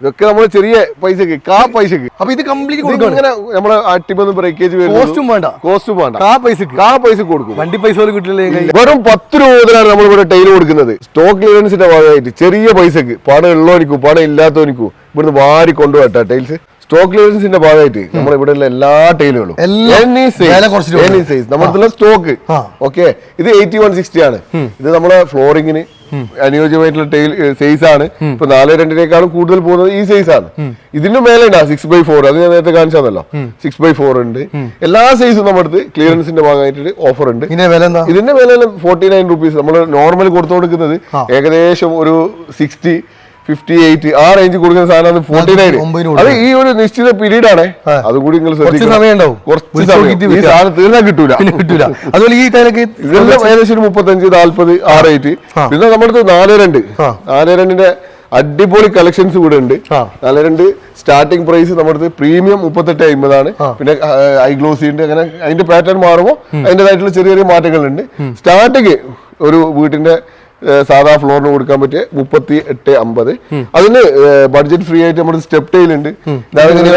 ഇതൊക്കെ നമ്മൾ ചെറിയ പൈസക്ക് കാ പൈസക്ക്. അപ്പൊ ഇത് കംപ്ലീറ്റ് കൊടുക്കണം. ഇങ്ങനെ നമ്മളെ അട്ടിമൊന്നും ബ്രേക്കേജ് കോസ്റ്റും വേണ്ട. കോസ്റ്റും വേണ്ട. കാ പൈസക്ക്. കാ പൈസ കൊടുക്കും. വണ്ടി പൈസ പോലും കിട്ടില്ലേ വെറും പത്ത് രൂപ മുതലാണ് നമ്മൾ ഇവിടെ ടൈൽ കൊടുക്കുന്നത് സ്റ്റോക്ക് ക്ലിയറൻസിന്റെ ഭാഗമായിട്ട് ചെറിയ പൈസക്ക് പണം ഉള്ളവനിക്കും പണം ഇല്ലാത്തവനിക്കും ഇവിടുന്ന് വാരി കൊണ്ടുപോകട്ടെ ടൈൽസ് സ്റ്റോക്ക് ക്ലിയറൻസിന്റെ ഭാഗമായിട്ട് നമ്മൾ ഇവിടെയുള്ള ഉള്ള എല്ലാ ടൈലുകളും സൈസ് നമ്മുടെ സ്റ്റോക്ക്. ഓക്കെ ഇത് എയ്റ്റി വൺ സിക്സ്റ്റി ആണ് ഇത് നമ്മളെ ഫ്ലോറിങ്ങിന് അനുയോജ്യമായിട്ടുള്ള ടൈൽ സൈസ് ആണ്. ഇപ്പൊ നാല് രണ്ടിനേക്കാളും കൂടുതൽ പോകുന്നത് ഈ സൈസ് ആണ്. ഇതിന്റെ മേലെ ഉണ്ടാ സിക്സ് ബൈ ഫോർ അത് ഞാൻ നേരത്തെ കാണിച്ചതല്ലോ. സിക്സ് ബൈ ഫോർ ഉണ്ട്. എല്ലാ സൈസും നമ്മുടെ അടുത്ത് ക്ലിയറൻസിന്റെ ഭാഗമായിട്ട് ഓഫർ ഉണ്ട്. ഇതിന്റെ വില ഫോർട്ടി നയൻ റുപ്പീസ് നമ്മൾ നോർമൽ കൊടുത്തു കൊടുക്കുന്നത് ഏകദേശം ഒരു സിക്സ്റ്റി ഫിഫ്റ്റി എയ്റ്റ് ആ റേഞ്ച് കൊടുക്കുന്ന സാധനം ഫോർട്ടി നയൻ അത് ഈ ഒരു നിശ്ചിത പീരീഡ് ആണ് അതുകൂടി അതും നിങ്ങൾ ഈ സാധനം തീർന്നാൽ കിട്ടൂല. കിട്ടൂല. അതുപോലെ ഈ ഇതെല്ലാം ഏകദേശം മുപ്പത്തഞ്ച് നാല്പത് ആ റേറ്റ്. പിന്നെ നമ്മുടെ അടുത്ത് നാല് രണ്ട്. നാല് രണ്ടിന്റെ അടിപൊളി കളക്ഷൻസ് ഇവിടെ ഉണ്ട്. ആ. നാല് രണ്ട് സ്റ്റാർട്ടിംഗ് പ്രൈസ് നമ്മുടെ പ്രീമിയം മുപ്പത്തെട്ട് അമ്പതാണ്. പിന്നെ ഐ ഗ്ലോസി ഉണ്ട്. അങ്ങനെ അതിന്റെ പാറ്റേൺ മാറുമ്പോൾ അതിന്റെതായിട്ടുള്ള ചെറിയ ചെറിയ മാറ്റങ്ങളുണ്ട്. സ്റ്റാർട്ടിങ് ഒരു വീട്ടിന്റെ സാധാ ഫ്ലോറിന് കൊടുക്കാൻ പറ്റിയ മുപ്പത്തി എട്ട് അമ്പത് അതിന് ബഡ്ജറ്റ് ഫ്രീ ആയിട്ട് നമ്മുടെ സ്റ്റെപ്പ് ടൈൽ ഉണ്ട്.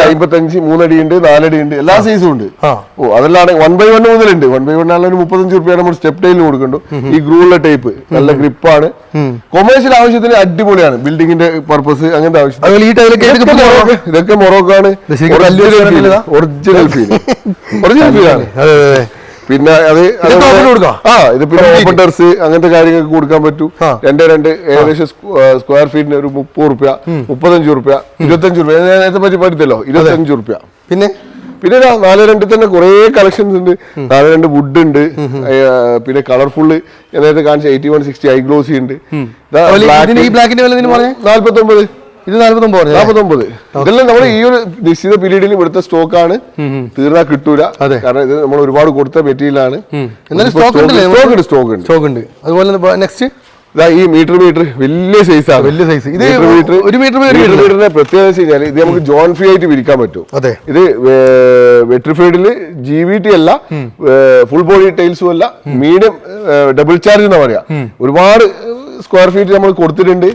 അമ്പത്തഞ്ച് മൂന്നടി ഉണ്ട് നാലടി ഉണ്ട് എല്ലാ സൈസും ഉണ്ട്. ഓ അതെല്ലാം വൺ ബൈ വൺ മുതലുണ്ട്. വൺ ബൈ വൺ ആണെങ്കിൽ മുപ്പത്തഞ്ച് റുപ്യാണ് നമ്മൾ സ്റ്റെപ്പ് ടൈലിന് കൊടുക്കുന്നുണ്ട്. ഈ ഗ്രൂള്ള ടൈപ്പ് നല്ല ഗ്രിപ്പാണ് കൊമേഴ്ഷ്യൽ ആവശ്യത്തിന് അടിപൊളിയാണ്. ബിൽഡിങ്ങിന്റെ പർപ്പസ് അങ്ങനത്തെ ആവശ്യം ഇതൊക്കെ മൊറോക്കോ ആണ്? ഇത് ശരിക്കും കല്ല് വെച്ച് കണ്ടില്ലതാ? ഒറിജിനൽ ഫീൽ ഒറിജിനൽ ഫീൽ ആണ്. പിന്നെ അത് ആ ഇത് പിന്നെ ഓപ്പൺ ടെറസ് അങ്ങനത്തെ കാര്യങ്ങൾക്ക് കൊടുക്കാൻ പറ്റൂ. രണ്ട് രണ്ട് ഏകദേശം സ്ക്വയർ ഫീറ്റിന് ഒരു മുപ്പത് റുപ്യ മുപ്പത്തഞ്ച് റുപ്യ ഇരുപത്തഞ്ച് റുപ്യ നേരത്തെ പറ്റി പഠിത്തല്ലോ ഇരുപത്തഞ്ച് റുപ്യ പിന്നെ? പിന്നെ നാല് രണ്ടിൽ തന്നെ കുറേ കളക്ഷൻസ് ഉണ്ട്. നാല് രണ്ട് വുഡ് ഉണ്ട്. പിന്നെ കളർഫുള്ള് നേരത്തെ കാണിച്ച എയ്റ്റി വൺ സിക്സ്റ്റി ഐ ഗ്ലോസി ഉണ്ട് നാല്പത്തി ഒമ്പത് ഇത് നാല്പത്തൊമ്പത് ഇതെല്ലാം നമ്മൾ ഈ ഒരു നിശ്ചിത പീരീഡിൽ ഇവിടുത്തെ സ്റ്റോക്ക് ആണ് തീർന്നാ കിട്ടൂല. കാരണം ഇത് നമ്മൾ ഒരുപാട് കൊടുത്ത മെറ്റീരിയൽ ആണ്. എന്നാലും സ്റ്റോക്ക് ഉണ്ട്. സ്റ്റോക്ക് ഉണ്ട് സ്റ്റോക്ക് ഉണ്ട്. അതുപോലെ നെക്സ്റ്റ്? ഈ മീറ്റർ മീറ്റർ വലിയ സൈസ് ആണ്. വലിയ സൈസ് ഇത് മീറ്റർ മീറ്റർ ഒരു മീറ്റർ മീറ്റർ. മീറ്ററിന്റെ പ്രത്യേകത വെച്ച് കഴിഞ്ഞാൽ ഇത് നമുക്ക് ജോൺ ഫ്രീ ആയിട്ട് വിരിക്കാൻ പറ്റും. അതെ. ഇത് വെട്രിഫൈഡിൽ ജി വി ടി അല്ല ഫുൾ ബോഡി ടൈൽസും അല്ല മീഡിയം ഡബിൾ ചാർജ് എന്നാ പറയാ. ഒരുപാട് സ്ക്വയർ ഫീറ്റ് നമ്മൾ കൊടുത്തിട്ടുണ്ട്.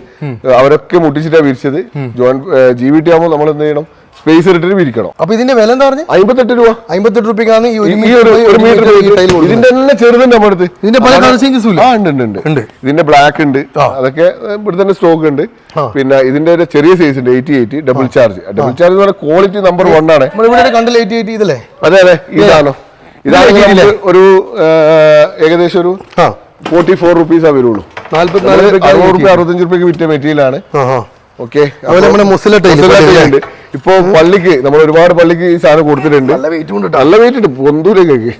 അവരൊക്കെ മുട്ടിച്ചിട്ടാണ് വിരിച്ചത്. ജോൺ ജി വി ടി ആകുമ്പോൾ നമ്മൾ എന്ത് ചെയ്യണം? സ്പേസ് ഇട്ടിട്ട് വിരിക്കണം. അപ്പൊ ഇതിന്റെ വില എന്താ പറഞ്ഞു? അമ്പത്തെട്ട് രൂപ. അമ്പത്തെട്ട് രൂപയ്ക്കാണ് ഈ ഒരു മീറ്റർ ഇതിന്റെ തന്നെ ചെറുതുണ്ട് നമ്മുടെ അടുത്ത്. ഇതിന്റെ പല കളർ ചേഞ്ചസ് ആ ഉണ്ട് ഉണ്ട് ഉണ്ട്. ഉണ്ട്. ഇതിന്റെ ബ്ലാക്ക് ഉണ്ട്. അതൊക്കെ ഇവിടെ തന്നെ സ്റ്റോക്ക് ഉണ്ട്. പിന്നെ ഇതിന്റെ ഒരു ചെറിയ സൈസ് ഉണ്ട് eighty eight double charge double charge എന്ന് പറഞ്ഞാൽ ക്വാളിറ്റി നമ്പർ വൺ ആണ്. നമ്മളിവിടെ കണ്ടില്ല എയ്റ്റി എയ്റ്റി ഇതല്ലേ? അതെ അതെ. ഇതാണോ. ഇതാണ് ഒരു ഏകദേശം ഒരു ഫോർട്ടി ഫോർ റുപ്പീസ് വരുള്ളൂ. നാല്പത്തിനാല് അറുപത് റുപ്യ അറുപത്തഞ്ച് റുപ്യക്ക് വിറ്റ മെറ്റീരിയൽ ആണ്. ആ ആ ഓക്കെ അതുപോലെ നമ്മുടെ മുസ്ലിം ഉണ്ട്. ഇപ്പൊ പള്ളിക്ക് നമ്മൾ ഒരുപാട് പള്ളിക്ക് ഈ സാധനം കൊടുത്തിട്ടുണ്ട്. നല്ല വെയിറ്റ് ഉണ്ട് നല്ല വെയിറ്റ് ഉണ്ട്. പൊന്തൂരേക്ക്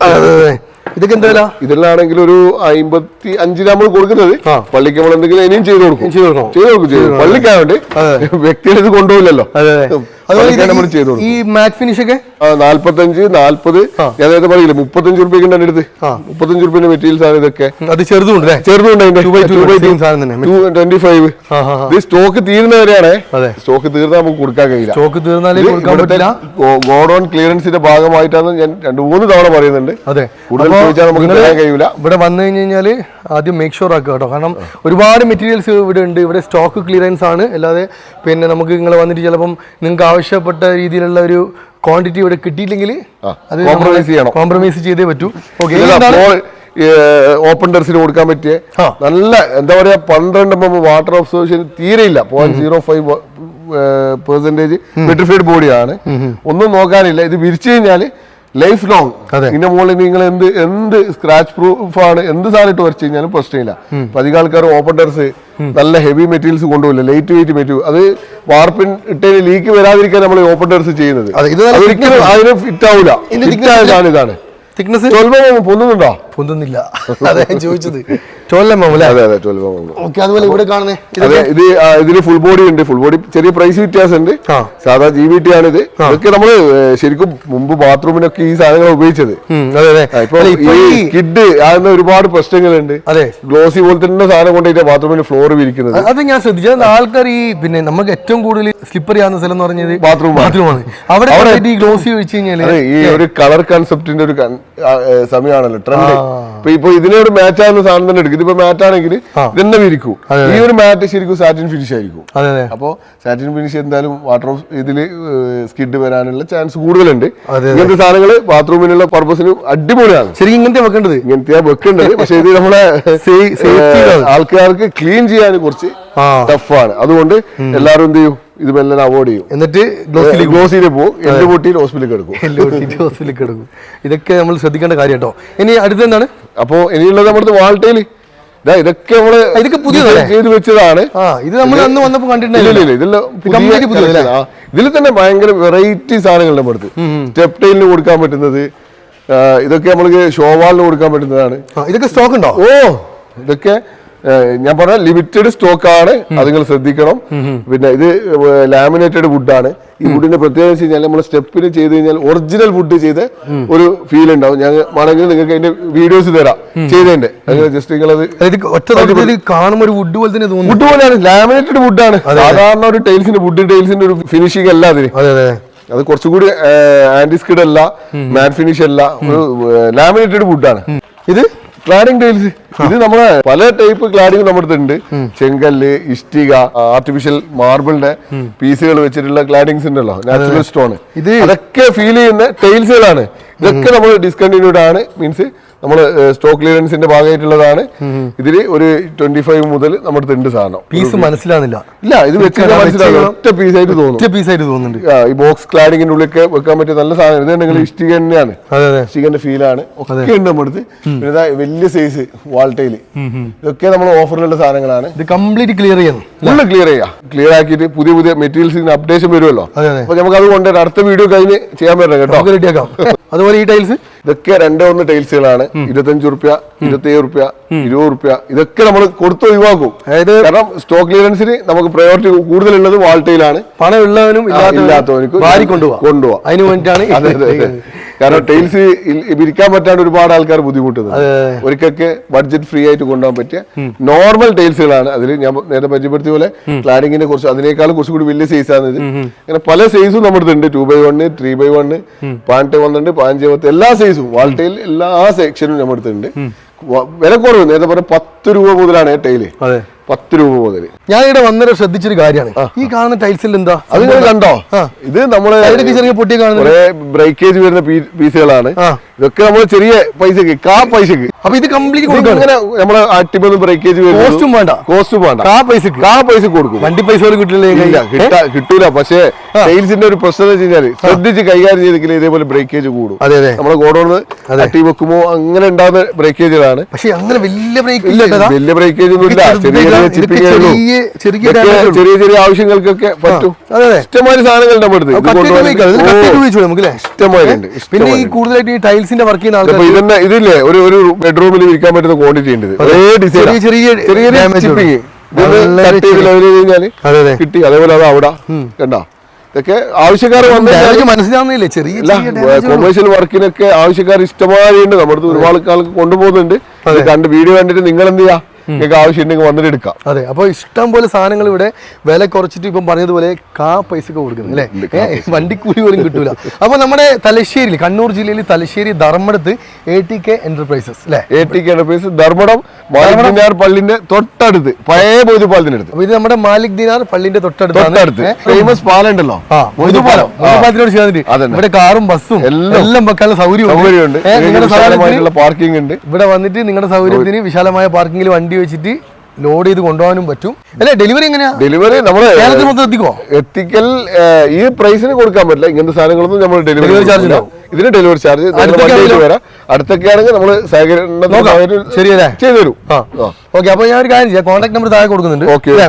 ഇതൊക്കെ എന്താ ഇതിലാണെങ്കിൽ ഒരു അമ്പത്തി അഞ്ചിന് നമ്മൾ കൊടുക്കുന്നത്. പള്ളിക്ക് നമ്മൾ എന്തെങ്കിലും ഇനിയും ചെയ്തു കൊടുക്കും. ചെയ്ത് കൊടുക്കണം. ചെയ്തു കൊടുക്കും പള്ളിക്കായോണ്ട് അതെ. വ്യക്തികൾ ഇത് അതെ. അതുപോലെ ഈ മാറ്റ് ഫിനിഷ് ഒക്കെ? നാല്പത്തഞ്ച് നാല്പത് ഞാൻ നേരത്തെ പറയില്ല മുപ്പത്തഞ്ച് റുപ്യക്ക് എന്റെ അടുത്ത്. മുപ്പത്തഞ്ച് റുപ്യന്റെ മെറ്റീരിയൽ സാധനം ഇതൊക്കെ. അത് ചെറുതുണ്ട് ചെറുതുണ്ട്. Twenty five. ഇത് സ്റ്റോക്ക് തീരുന്നവരെയാണ്. സ്റ്റോക്ക് തീർന്നാൽ നമുക്ക് കൊടുക്കാൻ കഴിയില്ല. സ്റ്റോക്ക് തീർന്നാലേ ഗോഡൌൺ ക്ലിയറൻസിന്റെ ഭാഗമായിട്ടാണ് ഞാൻ രണ്ട് മൂന്ന് തവണ പറയുന്നുണ്ട്. അതെ. കൂടുതൽ ചോദിച്ചാൽ നമുക്ക് തരാൻ കഴിയൂല. ഇവിടെ വന്നു കഴിഞ്ഞ് കഴിഞ്ഞാൽ ആദ്യം മേക്ക് ഷുവർ ആക്കുക കേട്ടോ. കാരണം ഒരുപാട് മെറ്റീരിയൽസ് ഇവിടെ ഉണ്ട്. ഇവിടെ സ്റ്റോക്ക് ക്ലിയറൻസ് ആണ്. അല്ലാതെ പിന്നെ നമുക്ക് നിങ്ങൾ വന്നിട്ട് ചിലപ്പം നിങ്ങൾക്ക് ആവശ്യപ്പെട്ട രീതിയിലുള്ള ഒരു ക്വാണ്ടിറ്റി ഇവിടെ കിട്ടിയില്ലെങ്കിൽ കോംപ്രമൈസ് ചെയ്യണം. കോംപ്രമൈസ് ചെയ്തേ പറ്റൂ. ഓപ്പൺ ടെറസിന് കൊടുക്കാൻ പറ്റിയ നല്ല എന്താ പറയാ പന്ത്രണ്ട് M water absorption തീരെയില്ല point zero five percentage vitrified ബോഡിയാണ് ഒന്നും നോക്കാനില്ല. ഇത് വിരിച്ചു കഴിഞ്ഞാൽ ലൈഫ് ലോങ്. ഇതിന്റെ മുകളിൽ നിങ്ങൾ എന്ത് എന്ത് സ്ക്രാച്ച് പ്രൂഫ് ആണ് എന്ത് സാധനം ഇട്ട് വരച്ചു കഴിഞ്ഞാലും പ്രശ്നമില്ല. അപ്പൊ അധികം ആൾക്കാർ ഓപ്പൺ ടെറസ് നല്ല ഹെവി മെറ്റീരിയൽസ് കൊണ്ടുപോകില്ല. ലൈറ്റ് വെയിറ്റ് മെറ്റീരിയൽ അത് വാർപ്പിൻ ഇട്ടതിന് ലീക്ക് വരാതിരിക്കാൻ നമ്മൾ ഓപ്പൺ ടെറസ് ചെയ്യുന്നത് ഒരിക്കലും അതിന് ഫിറ്റ് ആവില്ല ഇതിന്റെ ഫിറ്റ് ആയതാണ് ഇതാണ്. തിക്നെസ് ട്വൽവ് പൊന്നുന്നുണ്ടോ പൊന്നുന്നില്ല അതെ ചോദിച്ചത്. ചോലം അല്ലേ? അതെ അതെ ട്വൽവ് എം ഓക്കെ അതുപോലെ ഇവിടെ കാണുന്നേ. അതെ ഇത് ആ, ഇതിൽ ഫുൾ ബോഡി ഉണ്ട് ഫുൾ ബോഡി ചെറിയ പ്രൈസ് വ്യത്യാസം ഉണ്ട് ആ. സാധാ ജി ബി ടി ആണ് ഇത് ഇതൊക്കെ നമ്മൾ ശരിക്കും മുമ്പ് ബാത്റൂമിനൊക്കെ ഈ സാധനങ്ങൾ ഉപയോഗിച്ചത്. ഇപ്പൊ ഈ കിഡ് ആകുന്ന ഒരുപാട് പ്രശ്നങ്ങളുണ്ട്. അതെ. ഗ്ലോസി പോലത്തെ തന്നെ സാധനം കൊണ്ടുപോയിട്ട് ബാത്റൂമിൽ ഫ്ലോർ വിരിക്കുന്നത്. അത് ഞാൻ ശ്രദ്ധിച്ചത് ആൾക്കാർ ഈ പിന്നെ നമുക്ക് ഏറ്റവും കൂടുതൽ സ്ലിപ്പർ ചെയ്യാവുന്ന സ്ഥലം എന്ന് പറഞ്ഞത് ബാത്റൂം ആണ്. ബാത്റൂമാണ്. അവിടെ ഈ ഗ്ലോസി ഒഴിച്ചു കഴിഞ്ഞാൽ അതെ ഈ ഒരു കളർ കൺസെപ്റ്റിന്റെ ഒരു സമയമാണല്ലോ ട്രെൻഡ്. ഇപ്പൊ ഇപ്പൊ ഇതിനോട് മാച്ച് ആവുന്ന സാധനം തന്നെ എടുക്കും. ഇതിപ്പോ മാറ്റ് ആണെങ്കിൽ ഇതന്നെ വിരിക്കും. ഈ ഒരു മാറ്റ് ശരിക്കും സാറ്റിൻ ഫിനിഷ് ആയിരിക്കും. അപ്പോ സാറ്റിൻ ഫിനിഷ് എന്തായാലും വാട്ടർ ഇതിൽ സ്കിഡ് വരാനുള്ള ചാൻസ് കൂടുതലുണ്ട്. ഇങ്ങനത്തെ സാധനങ്ങൾ ബാത്റൂമിനുള്ള പർപ്പസിന് അടിപൊളിയാണ്. ശരിക്കും ഇങ്ങനത്തെ വെക്കേണ്ടത്? ഇങ്ങനത്തെ വെക്കേണ്ടത്. പക്ഷെ ഇത് നമ്മളെ. ആൾക്കാർക്ക് ക്ലീൻ ചെയ്യാൻ കുറച്ച് ടഫാണ് അതുകൊണ്ട് എല്ലാവരും എന്ത് ചെയ്യും? ഇത് മെല്ലെ അവോയ്ഡ് ചെയ്യും. എന്നിട്ട് ഗ്ലോസിയിൽ പോകും. എന്റെ പൊട്ടിയിൽ ഹോസ്പിറ്റലിൽ കിടക്കും ഹോസ്പിറ്റലിൽ എടുക്കും. ഇതൊക്കെ നമ്മൾ ശ്രദ്ധിക്കേണ്ട കാര്യം കേട്ടോ ഇനി അടുത്ത് എന്താണ്? അപ്പോ ഇനിയുള്ളത് നമ്മുടെ വാൾട്ടയിൽ ഇതൊക്കെ നമ്മൾ ഇതൊക്കെ പുതിയതാണ് ചെയ്ത് വെച്ചതാണ്. ഇത് നമ്മൾ അന്ന് വന്നപ്പോൾ കണ്ടിട്ടുണ്ടായില്ല. അല്ലേ? ഇതിൽ തന്നെ ഭയങ്കര വെറൈറ്റി സാധനങ്ങൾ നമ്മുടെ അടുത്ത്. സ്റ്റെപ്പ് ടൈലിന് കൊടുക്കാൻ പറ്റുന്നത് ഇതൊക്കെ നമ്മൾക്ക് ഷോവാളിന് കൊടുക്കാൻ പറ്റുന്നതാണ്. ഇതൊക്കെ സ്റ്റോക്ക് ഉണ്ടോ? ഓ ഇതൊക്കെ ഞാൻ പറഞ്ഞ ലിമിറ്റഡ് സ്റ്റോക്ക് ആണ്. അത് നിങ്ങൾ ശ്രദ്ധിക്കണം. പിന്നെ ഇത് ലാമിനേറ്റഡ് വുഡാണ് ഈ വുഡിന്റെ പ്രത്യേകത വെച്ച് കഴിഞ്ഞാൽ നമ്മൾ സ്റ്റെപ്പിന് ചെയ്ത് കഴിഞ്ഞാൽ ഒറിജിനൽ വുഡ് ചെയ്ത് ഒരു ഫീൽ ഉണ്ടാവും. ഞാൻ വേണമെങ്കിൽ നിങ്ങൾക്ക് അതിന്റെ വീഡിയോസ് തരാം. ചെയ്തതിന്റെ ജസ്റ്റ് നിങ്ങളത് നോട്ടത്തിൽ കാണുമ്പോൾ വുഡ് പോലെ തന്നെ വുഡ് പോലെയാണ്. ലാമിനേറ്റഡ് വുഡാണ് സാധാരണ ഒരു ടൈൽസിന്റെ വുഡ് ടൈൽസിന്റെ ഒരു ഫിനിഷിംഗ് അല്ല അതിന്. അതെ അതെ. അത് കുറച്ചുകൂടി ആന്റിസ്കിഡ് അല്ല മാറ്റ് ഫിനിഷ് അല്ല. ഒരു ലാമിനേറ്റഡ് വുഡാണ് ഇത്? ക്ലാഡിംഗ് ടൈൽസ് ഇത് നമ്മളെ പല ടൈപ്പ് ക്ലാഡിംഗ് നമ്മുടെ അടുത്തുണ്ട്. ചെങ്കല്ല് ഇഷ്ടിക ആർട്ടിഫിഷ്യൽ മാർബിളിന്റെ പീസുകൾ വെച്ചിട്ടുള്ള ക്ലാഡിങ്സ് ഉണ്ടല്ലോ. നാച്ചുറൽ സ്റ്റോൺ ഇത് ഇതൊക്കെ ഫീൽ ചെയ്യുന്ന ടൈൽസുകളാണ് ഇതൊക്കെ നമ്മൾ ഡിസ്കണ്ടിന്യൂഡ് ആണ്. മീൻസ് നമ്മൾ സ്റ്റോക്ക് ക്ലിയറൻസിന്റെ ഭാഗമായിട്ടുള്ളതാണ്. ഇതിൽ ഒരു ട്വന്റി ഫൈവ് മുതൽ നമ്മുടെ തിണ്ട് ഉണ്ട് സാധനം. പീസ് മനസ്സിലാകുന്നില്ല ഇല്ല ഇത് വെച്ച് ഒറ്റ പീസ് ആയിട്ട് തോന്നും ഒറ്റ പീസ് ആയിട്ട് തോന്നുന്നുണ്ട്. ഈ ബോക്സ് ക്ലാഡിങ്ങിന്റെ ഉള്ളിൽ വെക്കാൻ പറ്റിയ നല്ല സാധനം. ഇത് നിങ്ങൾ ഇഷ്ടിക തന്നെയാണ്. ഇഷ്ടികന്റെ ഫീലാണ് ഒക്കെ ഉണ്ട് നമ്മുടെ അടുത്ത്. പിന്നെ വലിയ സൈസ് വാൾട്ടയിൽ. ഇതൊക്കെ നമ്മൾ ഓഫറിലുള്ള സാധനങ്ങളാണ്. ഇത് കംപ്ലീറ്റ് ക്ലിയർ ചെയ്യുന്നു ഫുള്ള് ക്ലിയർ ചെയ്യാം. ക്ലിയർ ആക്കിയിട്ട് പുതിയ പുതിയ മെറ്റീരിയൽസിന് അപ്ഡേഷൻ വരുമല്ലോ. അപ്പൊ നമുക്ക് അത് കൊണ്ടുവരാം. അടുത്ത വീഡിയോ കഴിഞ്ഞ് ചെയ്യാൻ പറ്റണം കേട്ടോ. റെഡിയാക്കാം അതുപോലെ ഈ ടൈൽസ് ഇതൊക്കെ രണ്ടേ ഒന്ന് ടൈൽസുകളാണ്. ഇരുപത്തഞ്ച് റുപ്യ ഇരുപത്തിയേഴ് റുപ്യ ഇരുപത് റുപ്യ ഇതൊക്കെ നമ്മൾ കൊടുത്ത് ഒഴിവാക്കും. അതായത് കാരണം സ്റ്റോക്ക് ക്ലിയറൻസിന് നമുക്ക് പ്രയോറിറ്റി കൂടുതലുള്ളത് വാൾട്ടയിലാണ് പണം ഉള്ളവനും ഇല്ലാത്തവനിക്ക് ഇല്ലാത്തവനും കൊണ്ടുപോവാം. അതിന് വേണ്ടിയിട്ടാണ്. കാരണം ടൈൽസ് വിരിക്കാൻ പറ്റാണ്ട് ഒരുപാട് ആൾക്കാർ ബുദ്ധിമുട്ടുന്നത്. ഒരിക്കൊക്കെ ബഡ്ജറ്റ് ഫ്രീ ആയിട്ട് കൊണ്ടുപോകാൻ പറ്റിയ നോർമൽ ടൈൽസുകളാണ് അതിൽ ഞാൻ നേരത്തെ പരിചയപ്പെടുത്തിയ പോലെ ക്ലാഡിങ്ങിനെ കുറച്ച് അതിനേക്കാളും കുറച്ചും കൂടി വലിയ സൈസ് ആണ് ഇത്. അങ്ങനെ പല സൈസും നമ്മുടെ ഉണ്ട്. Two by one three by one pant പന്ത്രണ്ട് പാഞ്ച് പത്ത് എല്ലാ സൈസും വാൾ ടൈൽ എല്ലാ സെക്ഷനും നമ്മുടെ ഉണ്ട്. വില കുറവ് നേരത്തെ പറഞ്ഞ പത്ത് രൂപ മുതലാണ് ടൈൽ പത്ത് രൂപ മുതൽ. ഞാൻ ഇവിടെ വന്നിട്ട് ശ്രദ്ധിച്ചൊരു കാര്യമാണ്. ഈ കാണുന്ന ടൈൽസിൽ എന്താ? അത് നിങ്ങൾ കണ്ടോ? ഇത് നമ്മൾ ചെറിയ പൊട്ടി കാണുന്നത്? കുറെ ബ്രേക്കേജ് വരുന്ന പീസുകളാണ്. ഇതൊക്കെ നമ്മൾ ചെറിയ പൈസക്ക് കാ പൈസക്ക്. അപ്പൊ ഇത് കംപ്ലീറ്റ് കൊടുക്കും ഇങ്ങനെ നമ്മളെ അട്ടിമൊന്നും ബ്രേക്കേജ് കോസ്റ്റും വേണ്ട. കോസ്റ്റും വേണ്ട. കാ പൈസക്ക്. കാ പൈസ കൊടുക്കും. വണ്ടി പൈസ പോലും കിട്ടില്ല കിട്ടൂല. പക്ഷേ ടൈൽസിന്റെ ഒരു പ്രശ്നം എന്ന് വെച്ച് കഴിഞ്ഞാൽ ശ്രദ്ധിച്ച് കൈകാര്യം ചെയ്തെങ്കിൽ ഇതേപോലെ ബ്രേക്കേജ് കൂടും. അതെ അതെ. നമ്മളെ ഗോഡൌണ് അട്ടി വെക്കുമ്പോ അങ്ങനെ ഉണ്ടാകുന്ന ബ്രേക്കേജുകളാണ് പക്ഷെ അങ്ങനെ വലിയ ബ്രേക്ക് ഇല്ല വലിയ ബ്രേക്കേജ് ഒന്നും ഇല്ല ചെറിയ ചെറിയ ചെറിയ ആവശ്യങ്ങൾക്കൊക്കെ പറ്റും. അതെ സാധനങ്ങൾ നമ്മുടെ? പിന്നെ ഈ കൂടുതലായിട്ട് ഈ ടൈൽസിന്റെ വർക്ക് ചെയ്യുന്ന ആൾക്കാർ ഇതന്നെ ഇതില്ലേ? ഒരു ഒരു ബെഡ്റൂമിൽ വിൽക്കാൻ പറ്റുന്ന ക്വാണ്ടിറ്റി ഉണ്ട് ഒരേ ഡിസൈൻ ചെറിയ ചിപ്പിങ് കിട്ടി. അതേപോലെ അത് അവിടെ. കണ്ടാ? ഇതൊക്കെ ആവശ്യക്കാർ മനസ്സിലാവുന്നില്ലേ? ചെറിയ കൊമേഴ്ഷ്യൽ വർക്കിനൊക്കെ ആവശ്യക്കാർ ഇഷ്ടമായിട്ടുണ്ട് നമ്മുടെ അടുത്ത് ഒരുപാട് ആൾക്ക് കൊണ്ടുപോകുന്നുണ്ട്. കണ്ട് വീഡിയോ കണ്ടിട്ട് നിങ്ങൾ എന്ത് ചെയ്യാ? നിങ്ങൾക്ക് ആവശ്യമുണ്ടെങ്കിൽ വന്നിട്ട് എടുക്കാം. അതെ അപ്പൊ ഇഷ്ടം പോലെ സാധനങ്ങൾ ഇവിടെ വില കുറച്ചിട്ട് ഇപ്പം പറഞ്ഞതുപോലെ കാ പൈസക്ക് കൊടുക്കുന്നു അല്ലേ? വണ്ടിക്കൂലി പോലും കിട്ടൂല. അപ്പൊ നമ്മുടെ തലശ്ശേരി കണ്ണൂർ ജില്ലയിൽ തലശ്ശേരി ധർമ്മടത്ത് എ ടി കെ എന്റർപ്രൈസസ് അല്ലേ? A T K enterprises Dharmadam മാലിന്യാർ പള്ളിന്റെ തൊട്ടടുത്ത് പഴയ ബോധി പാലത്തിനടുത്ത് ഇത് നമ്മുടെ മാലിക് ദിനാർ പള്ളിന്റെ തൊട്ടടുത്ത്. തൊട്ടടുത്ത് ഫേമസ് പാലുണ്ടല്ലോ. ആ മൊയ്തുപാലം മൊയ്തുപാലത്തിനോട് ചേർന്നിട്ട് അതന്നെ. ഇവിടെ കാറും ബസ്സും എല്ലാം. വെക്കാനുള്ള സൗകര്യം സൗകര്യമുണ്ട്. നിങ്ങളുടെ സൗകര്യത്തിന് പാർക്കിംഗ് ഉണ്ട് ഇവിടെ വന്നിട്ട് നിങ്ങളുടെ സൗകര്യത്തിന് വിശാലമായ പാർക്കിംഗിൽ വണ്ടി വെച്ചിട്ട് ലോഡ് ചെയ്ത് കൊണ്ടുപോകാനും പറ്റും. അല്ലെ ഡെലിവറി എങ്ങനെയാ? ഡെലിവറി നമ്മൾ കേരളത്തിൽ മൊത്തം എത്തിക്കോ? എത്തിക്കൽ ഈ പ്രൈസിന് കൊടുക്കാൻ പറ്റില്ല. ഇങ്ങനത്തെ സാധനങ്ങളൊന്നും നമ്മൾ ഡെലിവറി ചാർജ് ഉണ്ടാവും. ഇതിന് ഡെലിവറി ചാർജ്? വരാം. അടുത്തൊക്കെ ആണെങ്കിൽ നമ്മൾ ശരിയല്ലേ? ചെയ്തു തരും. ഓക്കെ അപ്പൊ ഞാൻ ഒരു കാര്യം ചെയ്യാം. കോൺടാക്ട് നമ്പർ താഴെ കൊടുക്കുന്നുണ്ട്?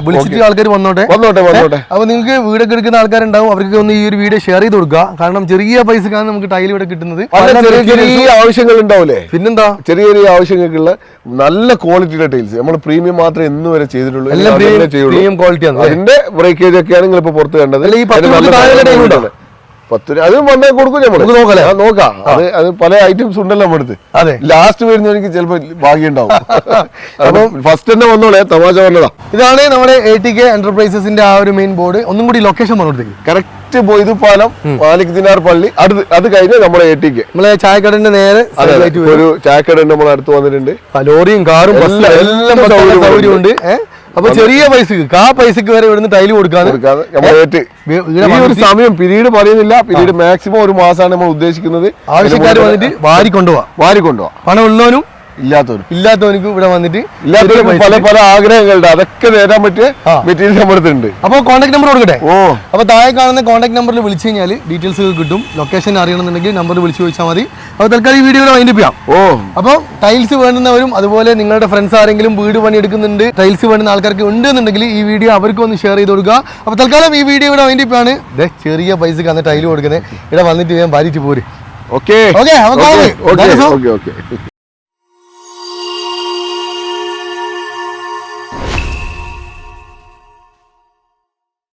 വിളിച്ചിട്ട് ആൾക്കാർ വന്നോട്ടെ. വന്നോട്ടെ വന്നോട്ടെ. അപ്പൊ നിങ്ങൾക്ക് വീടൊക്കെ എടുക്കുന്ന ആൾക്കാരുണ്ടാവും. അവർക്ക് ഒന്ന് ഈ ഒരു വീഡിയോ ഷെയർ ചെയ്ത് കൊടുക്കുക. കാരണം ചെറിയ പൈസക്കാണ് നമുക്ക് ടൈൽ ഇവിടെ കിട്ടുന്നത്. ചെറിയ ചെറിയ ആവശ്യങ്ങൾ ഉണ്ടാവില്ലേ പിന്നെന്താ? ചെറിയ ചെറിയ ആവശ്യങ്ങൾക്കുള്ള നല്ല ക്വാളിറ്റിയുടെ ടൈൽസ് നമ്മൾ പ്രീമിയം മാത്രമേ ഇന്ന് വരെ ചെയ്തിട്ടുള്ളൂ. എല്ലാം പ്രീമിയം ക്വാളിറ്റി ആണ് അതിന്റെ ബ്രേക്കേജ് ഒക്കെയാണ് നിങ്ങൾ ഇപ്പൊ പുറത്ത് കണ്ടത്. ഈ പത്ത് പത്ത് രൂപ അതും വന്നേ കൊടുക്കും നമ്മൾ നോക്കാം നോക്കാം. അത് അത് പല ഐറ്റംസ് ഉണ്ടല്ലോ നമ്മുടെ അടുത്ത് അതെ ലാസ്റ്റ് വരുന്നവർക്ക് ചിലപ്പോ ഭാഗ്യം ഉണ്ടാവും അപ്പം ഫസ്റ്റ് തന്നെ വന്നോളെ തമാശ പറഞ്ഞതാ. ഇതാണ് നമ്മുടെ എ ടി കെ എന്റർപ്രൈസസിന്റെ ആ ഒരു മെയിൻ ബോർഡ് ഒന്നും കൂടി ലൊക്കേഷൻ പറഞ്ഞു കറക്റ്റ് ബൊയ്തു പാലം മാലിക് ദിനാർ പള്ളി. അടുത്ത് അത് കഴിഞ്ഞ് നമ്മുടെ എ ടിക്ക് നമ്മളെ ചായക്കടന്റെ നേരെ ഒരു ചായക്കട നമ്മൾ അടുത്ത് വന്നിട്ടുണ്ട്. ലോറിയും കാറും എല്ലാം- സൗകര്യമുണ്ട്. ഏഹ് അപ്പൊ ചെറിയ പൈസക്ക് ആ പൈസക്ക് വരെ ഇവിടുന്ന് ടൈൽ കൊടുക്കാതെ ഒരു സമയം പിരീഡ് പറയുന്നില്ല. പിരീഡ് മാക്സിമം ഒരു മാസമാണ് നമ്മൾ ഉദ്ദേശിക്കുന്നത്. ആവശ്യക്കാർ വന്നിട്ട് വാരി കൊണ്ടുപോവാ വാരി കൊണ്ടുപോവാ പണം ഉള്ളവനും ഇല്ലാത്തവരും. ഇല്ലാത്തവനക്ക് ഇവിടെ വന്നിട്ട് ഇല്ലാത്തവർക്ക് പല പല ആഗ്രഹങ്ങളുണ്ട്. അതൊക്കെ നേടാൻ പറ്റിയ മെറ്റീരിയൽ നമ്മുടെ അടുത്തുണ്ട്. അപ്പോൾ കോൺടാക്ട് നമ്പർ കൊടുക്കട്ടെ? ഓ. അപ്പോൾ താഴെ കാണുന്ന കോൺടാക്ട് നമ്പറിൽ വിളിച്ചു കഴിഞ്ഞാൽ ഡീറ്റെയിൽസ് കിട്ടും. ലൊക്കേഷൻ അറിയണമെന്നുണ്ടെങ്കിൽ നമ്പർ വിളിച്ചു ചോദിച്ചാൽ മതി. അപ്പോൾ തൽക്കാലം ഈ വീഡിയോ വൈൻഡ് ചെയ്യാം. ഓ. അപ്പോൾ ടൈൽസ് വേണ്ടുന്നവരും അതുപോലെ നിങ്ങളുടെ ഫ്രണ്ട്സ് ആരെങ്കിലും വീട് പണി എടുക്കുന്നുണ്ട് ടൈൽസ് വേണ്ടുന്ന ആൾക്കാർക്ക് ഉണ്ട് എന്നുണ്ടെങ്കിൽ ഈ വീഡിയോ അവർക്ക് ഒന്ന് ഷെയർ ചെയ്ത് കൊടുക്കുക. അപ്പോൾ തൽക്കാലം ഈ വീഡിയോ ഇവിടെ വൈൻഡ് ചെയ്യാണ്. ചെറിയ പൈസക്ക് അന്ന് ടൈൽ കൊടുക്കുന്നത് ഇവിടെ വന്നിട്ട് ഞാൻ ഭാരിച്ച് പോര്. ഓക്കെ. ഓക്കെ. Okay okay